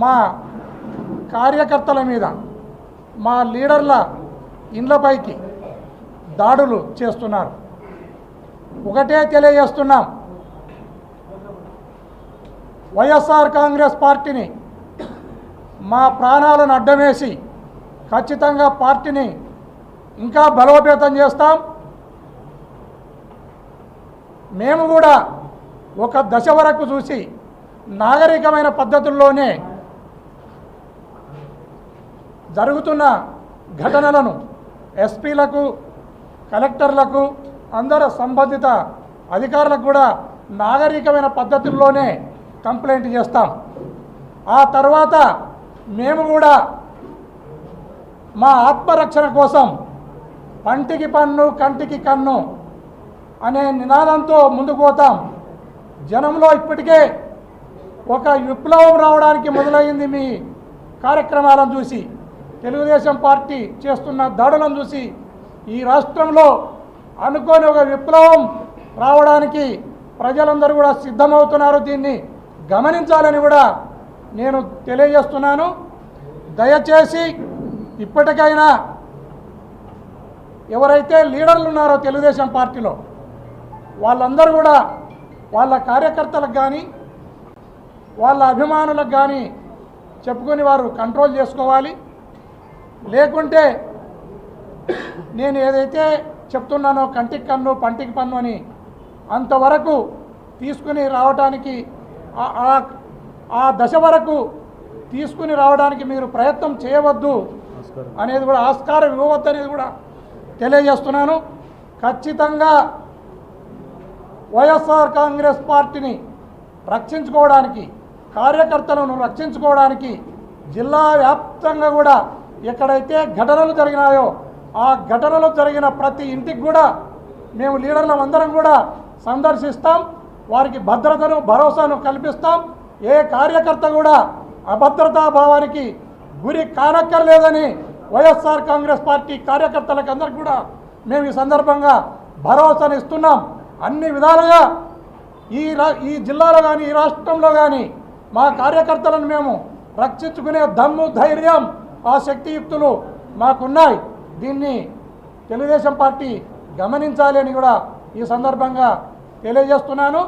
మా కార్యకర్తల మీద మా లీడర్ల ఇండ్లపైకి దాడులు చేస్తున్నారు. ఒకటే తెలియజేస్తున్నాం. వైఎస్ఆర్ కాంగ్రెస్ పార్టీని మా ప్రాణాలను అడ్డమేసి ఖచ్చితంగా పార్టీని ఇంకా బలోపేతం చేస్తాం. మేము కూడా ఒక దశ వరకు చూసి నాగరికమైన పద్ధతుల్లోనే జరుగుతున్న ఘటనలను ఎస్పీలకు కలెక్టర్లకు అందరు సంబంధిత అధికారులకు కూడా నాగరికమైన పద్ధతుల్లోనే కంప్లైంట్ చేస్తాం. ఆ తర్వాత మేము కూడా మా ఆత్మరక్షణ కోసం పంటికి పన్ను కంటికి కన్ను అనే నినాదంతో ముందుకు పోతాం. జనంలో ఇప్పటికే ఒక విప్లవం రావడానికి మొదలైంది మీ కార్యక్రమాలను చూసి. తెలుగుదేశం పార్టీ చేస్తున్న దాడులను చూసి ఈ రాష్ట్రంలో అనుకోని ఒక విప్లవం రావడానికి ప్రజలందరూ కూడా సిద్ధమవుతున్నారు. దీన్ని గమనించాలని కూడా నేను తెలియజేస్తున్నాను. దయచేసి ఇప్పటికైనా ఎవరైతే లీడర్లు ఉన్నారో తెలుగుదేశం పార్టీలో వాళ్ళందరూ కూడా వాళ్ళ కార్యకర్తలకు కానీ వాళ్ళ అభిమానులకు కానీ చెప్పుకొని వారు కంట్రోల్ చేసుకోవాలి. లేకుంటే నేను ఏదైతే చెప్తున్నానో కంటికి కన్ను పంటికి పన్ను అని అంతవరకు తీసుకుని రావడానికి ఆ- దశ వరకు తీసుకుని రావడానికి మీరు ప్రయత్నం చేయవద్దు అనేది కూడా ఆస్కారం ఇవ్వవద్దు అనేది కూడా తెలియజేస్తున్నాను. ఖచ్చితంగా వైఎస్ఆర్ కాంగ్రెస్ పార్టీని రక్షించుకోవడానికి కార్యకర్తలను రక్షించుకోవడానికి జిల్లా వ్యాప్తంగా కూడా ఎక్కడైతే ఘటనలు జరిగినాయో ఆ ఘటనలు జరిగిన ప్రతి ఇంటికి కూడా మేము లీడర్లం అందరం కూడా సందర్శిస్తాం వారికి భద్రతను భరోసాను కల్పిస్తాం. ఏ కార్యకర్త కూడా అభద్రతా భావానికి గురి కానక్కర్లేదని వైఎస్ఆర్ కాంగ్రెస్ పార్టీ కార్యకర్తలకు అందరికి కూడా మేము ఈ సందర్భంగా భరోసాను ఇస్తున్నాం. అన్ని విధాలుగా ఈ రా ఈ జిల్లాలో కానీ ఈ రాష్ట్రంలో కానీ మా కార్యకర్తలను మేము రక్షించుకునే దమ్ము ధైర్యం ఆ శక్తియుక్తులు మాకున్నాయి. దీన్ని తెలుగుదేశం పార్టీ గమనించాలి అని కూడా ఈ సందర్భంగా తెలియజేస్తున్నాను.